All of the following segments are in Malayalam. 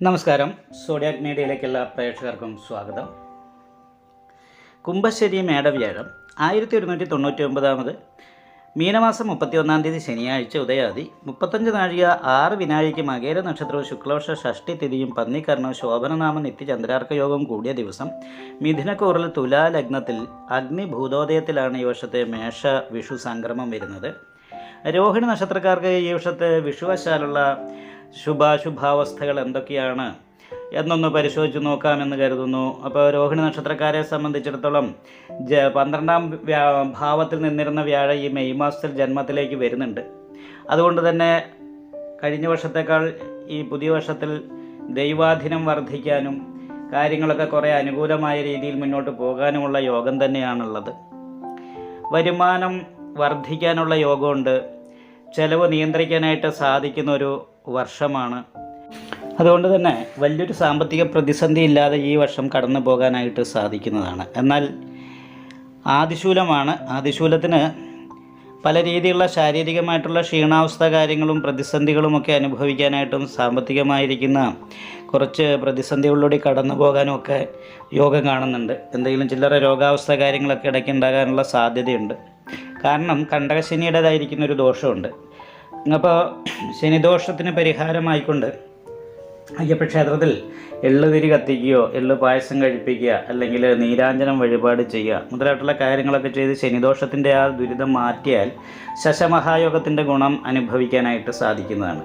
നമസ്കാരം. സോഡിയാക് മീഡിയയിലേക്കുള്ള പ്രേക്ഷകർക്കും സ്വാഗതം. കുംഭശ്ശേരി മേടവ്യാഴം ആയിരത്തി ഒരുന്നൂറ്റി തൊണ്ണൂറ്റി ഒമ്പതാമത് മീനമാസം മുപ്പത്തി ഒന്നാം തീയതി ശനിയാഴ്ച ഉദയാതി മുപ്പത്തഞ്ച് നാഴിക ആറ് വിനാഴിക്ക് മകേര നക്ഷത്രവും ശുക്ലവർഷ ഷഷ്ടി തിഥിയും പന്നിക്കർണവും ശോഭനനാമ നിത്യചന്ദ്രാർക്ക യോഗം കൂടിയ ദിവസം മിഥുനക്കൂറിൽ തുലാ ലഗ്നത്തിൽ അഗ്നിഭൂതോദയത്തിലാണ് ഈ വർഷത്തെ മേഷ വിഷു സംക്രമം വരുന്നത്. രോഹിണി നക്ഷത്രക്കാർക്ക് ഈ വർഷത്തെ വിഷുവശാലുള്ള ശുഭാശുഭാവസ്ഥകൾ എന്തൊക്കെയാണ് എന്നൊന്ന് പരിശോധിച്ച് നോക്കാമെന്ന് കരുതുന്നു. അപ്പോൾ രോഹിണി നക്ഷത്രക്കാരെ സംബന്ധിച്ചിടത്തോളം ജ പന്ത്രണ്ടാം ഭാവത്തിൽ നിന്നിരുന്ന വ്യാഴ ഈ മെയ് മാസത്തിൽ ജന്മത്തിലേക്ക് വരുന്നുണ്ട്. അതുകൊണ്ട് തന്നെ കഴിഞ്ഞ വർഷത്തേക്കാൾ ഈ പുതിയ വർഷത്തിൽ ദൈവാധീനം വർദ്ധിക്കാനും കാര്യങ്ങളൊക്കെ കുറേ അനുകൂലമായ രീതിയിൽ മുന്നോട്ട് പോകാനുമുള്ള യോഗം തന്നെയാണുള്ളത്. വരുമാനം വർദ്ധിക്കാനുള്ള യോഗമുണ്ട്. ചെലവ് നിയന്ത്രിക്കാനായിട്ട് സാധിക്കുന്ന ഒരു വർഷമാണ്. അതുകൊണ്ട് തന്നെ വലിയൊരു സാമ്പത്തിക പ്രതിസന്ധി ഇല്ലാതെ ഈ വർഷം കടന്നു പോകാനായിട്ട് സാധിക്കുന്നതാണ്. എന്നാൽ ആദിശൂലമാണ്. ആദിശൂലത്തിന് പല രീതിയിലുള്ള ശാരീരികമായിട്ടുള്ള ക്ഷീണാവസ്ഥ കാര്യങ്ങളും പ്രതിസന്ധികളുമൊക്കെ അനുഭവിക്കാനായിട്ടും സാമ്പത്തികമായിരിക്കുന്ന കുറച്ച് പ്രതിസന്ധികളിലൂടെ കടന്നു പോകാനും ഒക്കെ യോഗം കാണുന്നുണ്ട്. എന്തെങ്കിലും ചില്ലറ രോഗാവസ്ഥ കാര്യങ്ങളൊക്കെ ഇടയ്ക്ക് ഉണ്ടാകാനുള്ള സാധ്യതയുണ്ട്. കാരണം കണ്ടകശനിയുടേതായിരിക്കുന്ന ഒരു ദോഷമുണ്ട്. അപ്പോൾ ശനിദോഷത്തിന് പരിഹാരമായിക്കൊണ്ട് അയ്യപ്പ ക്ഷേത്രത്തിൽ എള്ളുതിരി കത്തിക്കുകയോ എള്ളു പായസം കഴിപ്പിക്കുക അല്ലെങ്കിൽ നീരാഞ്ജനം വഴിപാട് ചെയ്യുക മുതലായിട്ടുള്ള കാര്യങ്ങളൊക്കെ ചെയ്ത് ശനിദോഷത്തിന്റെ ആ ദുരിതം മാറ്റിയാൽ ശശമഹായോഗത്തിന്റെ ഗുണം അനുഭവിക്കാനായിട്ട് സാധിക്കുന്നതാണ്.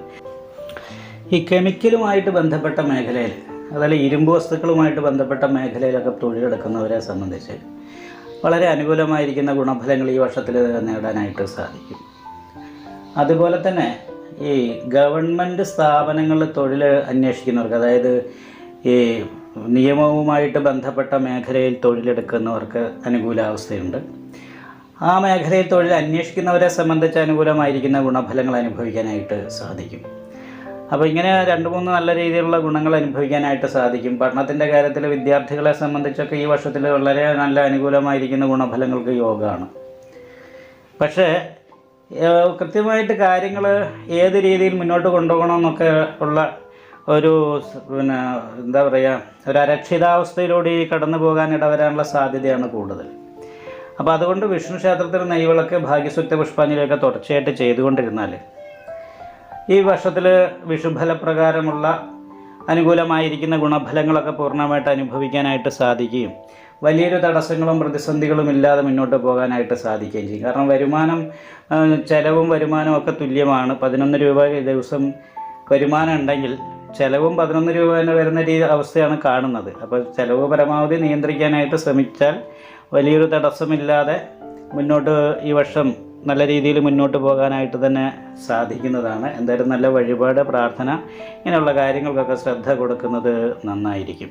ഈ കെമിക്കലുമായിട്ട് ബന്ധപ്പെട്ട മേഖലയിൽ അതുപോലെ ഇരുമ്പ് വസ്തുക്കളുമായിട്ട് ബന്ധപ്പെട്ട മേഖലയിലൊക്കെ തൊഴിലെടുക്കുന്നവരെ സംബന്ധിച്ച് വളരെ അനുകൂലമായിരിക്കുന്ന ഗുണഫലങ്ങൾ ഈ വർഷത്തിൽ നേടാനായിട്ട് സാധിക്കും. അതുപോലെ തന്നെ ഈ ഗവൺമെന്റ് സ്ഥാപനങ്ങളിൽ തൊഴിൽ അന്വേഷിക്കുന്നവർക്ക് അതായത് ഈ നിയമവുമായിട്ട് ബന്ധപ്പെട്ട മേഖലയിൽ തൊഴിലെടുക്കുന്നവർക്ക് അനുകൂലാവസ്ഥയുണ്ട് ആ മേഖലയിൽ തൊഴിൽ അന്വേഷിക്കുന്നവരെ സംബന്ധിച്ച് അനുകൂലമായിരിക്കുന്ന ഗുണഫലങ്ങൾ അനുഭവിക്കാനായിട്ട് സാധിക്കും. അപ്പോൾ ഇങ്ങനെ രണ്ട് മൂന്ന് നല്ല രീതിയിലുള്ള ഗുണങ്ങൾ അനുഭവിക്കാനായിട്ട് സാധിക്കും. പഠനത്തിന്റെ കാര്യത്തിൽ വിദ്യാർത്ഥികളെ സംബന്ധിച്ചൊക്കെ ഈ വർഷത്തിൽ വളരെ നല്ല അനുകൂലമായിരിക്കുന്ന ഗുണഫലങ്ങൾക്ക് യോഗമാണ്. പക്ഷേ കൃത്യമായിട്ട് കാര്യങ്ങൾ ഏത് രീതിയിൽ മുന്നോട്ട് കൊണ്ടുപോകണമെന്നൊക്കെ ഉള്ള ഒരു പിന്നെ എന്താ പറയുക ഒരു അരക്ഷിതാവസ്ഥയിലൂടെ കടന്നു പോകാൻ ഇടവരാനുള്ള സാധ്യതയാണ് കൂടുതൽ. അപ്പോൾ അതുകൊണ്ട് വിഷ്ണു ക്ഷേത്രത്തിൽ നെയ്വിളക്ക് ഭാഗ്യസുറ്റ പുഷ്പാഞ്ജലിയൊക്കെ തുടർച്ചയായിട്ട് ചെയ്തുകൊണ്ടിരുന്നാൽ ഈ വർഷത്തിൽ വിഷുഫലപ്രകാരമുള്ള അനുകൂലമായിരിക്കുന്ന ഗുണഫലങ്ങളൊക്കെ പൂർണമായിട്ട് അനുഭവിക്കാനായിട്ട് സാധിക്കുകയും വലിയൊരു തടസ്സങ്ങളും പ്രതിസന്ധികളും ഇല്ലാതെ മുന്നോട്ട് പോകാനായിട്ട് സാധിക്കുകയും ചെയ്യും. കാരണം വരുമാനം ചിലവും വരുമാനവും ഒക്കെ തുല്യമാണ്. പതിനൊന്ന് രൂപ ദിവസം വരുമാനം ഉണ്ടെങ്കിൽ ചിലവും പതിനൊന്ന് രൂപ തന്നെ വരുന്ന രീതി അവസ്ഥയാണ് കാണുന്നത്. അപ്പോൾ ചിലവ് പരമാവധി നിയന്ത്രിക്കാനായിട്ട് ശ്രമിച്ചാൽ വലിയൊരു തടസ്സമില്ലാതെ മുന്നോട്ട് ഈ വർഷം നല്ല രീതിയിൽ മുന്നോട്ട് പോകാനായിട്ട് തന്നെ സാധിക്കുന്നതാണ്. എന്തായാലും നല്ല വഴിപാട് പ്രാർത്ഥന ഇങ്ങനെയുള്ള കാര്യങ്ങൾക്കൊക്കെ ശ്രദ്ധ കൊടുക്കുന്നത് നന്നായിരിക്കും.